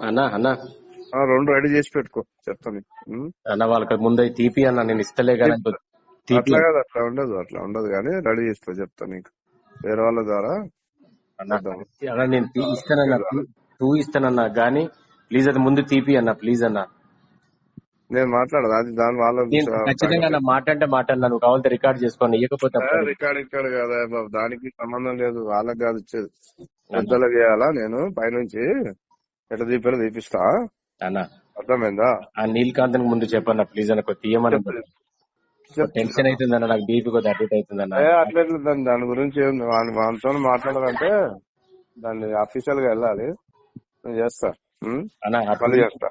అన్నా అన్నా. రెండు రెడీ చేసి పెట్టుకో చెప్తాను? అన్న వాళ్ళకి ముందు తీపి అన్న నేను ఇస్తలే కదా తీపి. అట్లా కాదు అట్లా ఉండదు అట్లా ఉండదు కానీ రెడీ చేస్తా చెప్తాను నీకు. వేరే వాళ్ళ ద్వారా అన్న నేను ఇస్తానన్నా టూ- ఇస్తానన్నా గానీ ప్లీజ్ అది ముందు తీపి అన్న ప్లీజ్ అన్న. నేను మాట్లాడదు? అది దాని వాళ్ళ ఖచ్చితంగా నా మాట అంటే మాట అన్నా నువ్వు కావాలంటే రికార్డ్ చేసుకోండి ఇవ్వకపోతే రికార్డ్ ఇక్కడ కదా దానికి సంబంధం లేదు వాళ్ళకి కాదు ఇచ్చేది. పెద్దలకు చేయాలా నేను? పైనుంచి ఎట్లా తీపారో తీపిస్తా? అన్న. అర్థమైందా? ఆ నీలకాంత్ ముందు చెప్పన్న ప్లీజ్ అన్న తీయమని టెన్షన్ అవుతుందన్న నాకు బీపీ కొద్ది అడ్మిట్ అట్లా ఎట్లా దాని దాని గురించి వానితో మాట్లాడాలంటే దాన్ని అఫీషియల్గా వెళ్ళాలి. నేను చేస్తా? అన్న చేస్తా.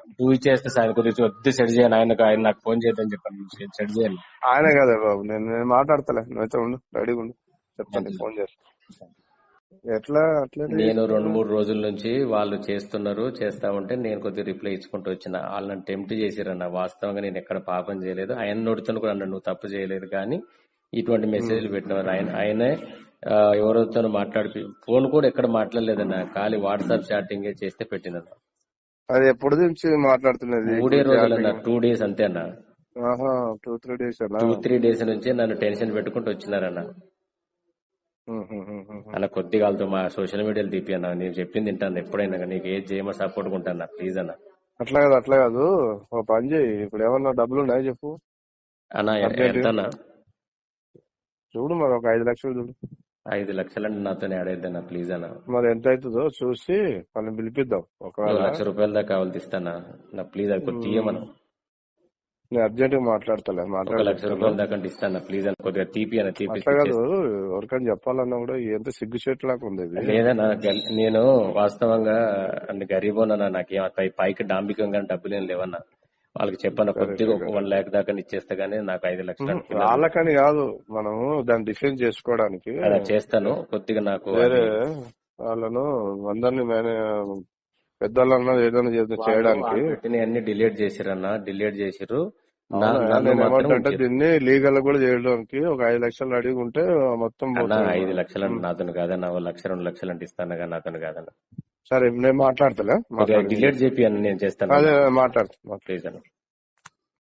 సార్ వద్దు సెట్ చేయను ఆయనకు ఆయన నాకు ఫోన్ చెప్పండి సెట్ చేయాలి. ఆయనే కదా బాబు. నేను నేను మాట్లాడతలే. నువ్వైతే ఉండు. రెడీగా ఉండు. చెప్తాను ఫోన్ చేస్తా. ఎట్లా అట్లా నేను రెండు మూడు రోజుల నుంచి వాళ్ళు చేస్తున్నారు చేస్తా ఉంటే నేను కొద్దిగా రిప్లై ఇచ్చుకుంటూ వచ్చిన. వాళ్ళని టెంప్ట్ చేసిరన్న వాస్తవంగా నేను ఎక్కడ పాపం చేయలేదు. ఆయన నోటితో కూడా అన్నాడు నువ్వు తప్పు చేయలేదు కానీ ఇటువంటి మెసేజ్లు పెట్టినవారు ఆయన. ఆయనే ఎవరితో మాట్లాడి ఫోన్ కూడా ఎక్కడ మాట్లాడలేదన్న ఖాళీ వాట్సాప్ చాటింగ్ చేస్తే పెట్టినన్న అది ఎప్పుడు నుంచి మాట్లాడుతున్నది? మూడే రోజులు అన్న టూ డేస్ అంతే అన్న two three days two three days నుంచి నన్ను టెన్షన్ పెట్టుకుంటూ వచ్చినారన్న. అన్న కొద్దిగా వాళ్ళతో మా సోషల్ మీడియాలో తీపి అన్న నేను చెప్పింది తింటాను ఎప్పుడైనా నీకు ఏది చేయమని సపోర్ట్ ఉంటాను ప్లీజ్ అన్న. అట్లా కాదు అట్లా కాదు. ఓ పని చేయి. ఇప్పుడు ఏమన్నా డబ్బులు ఉన్నాయో చెప్పు? అన్న చూడు మరి ఒక ఐదు లక్షలు చూడు. ఐదు లక్షలంటే నాతో ఆడేద్దన్న ప్లీజ్ అన్న మరి ఎంత అవుతుందో చూసి వాళ్ళని పిలిపిద్దాం ఒకవేళ. లక్ష రూపాయల దాకా కావాలి తీస్తానా నా ప్లీజ్ అది కొద్దిగా తీయమను నేను అర్జెంట్గా మాట్లాడతలే ఒక మాట్లాడతాను లక్ష రూపాయల దాకా ఇస్తాను ప్లీజ్ అని కొద్దిగా తీపి అన్న తీపి అట్లా కాదు ఎవరికైనా చెప్పాలన్నా కూడా ఎంత సిగ్గు చెట్టు లాగా ఉంది లేదన్నా నేను వాస్తవంగా గరీబోనన్నా నాకేం పైకి డాంబికంగా డబ్బులు ఏం లేవన్నా. వాళ్ళకి చెప్పాను కొద్దిగా వన్ ల్యాక్ దాకా ఇచ్చేస్తే గానీ నాకు ఐదు లక్షలు. వాళ్ళకని కాదు మనము దాన్ని డిఫెన్స్ చేసుకోవడానికి. అలా చేస్తాను కొద్దిగా నాకు వాళ్ళను అందరిని మేనే పెద్దోళ్ళన్నా ఏదైనా చేయడానికి. అన్ని డిలీట్ చేసిరన్నా డిలీట్ చేసిర్రు. ఉంచారు. దీన్ని లీగల్ కూడా చేయడానికి ఒక ఐదు లక్షలు అడిగి ఉంటే మొత్తం. ఐదు లక్షలు అంటే నాతోని కాదన్నా ఓ లక్ష రెండు లక్షలు అంటే ఇస్తాను కానీ నాతోని కాదన్నా. సరే నేను మాట్లాడతలే డిలీట్ చేపి అని నేను చేస్తాను. అదే మాట్లాడుతున్నా ప్లీజ్ అన్న.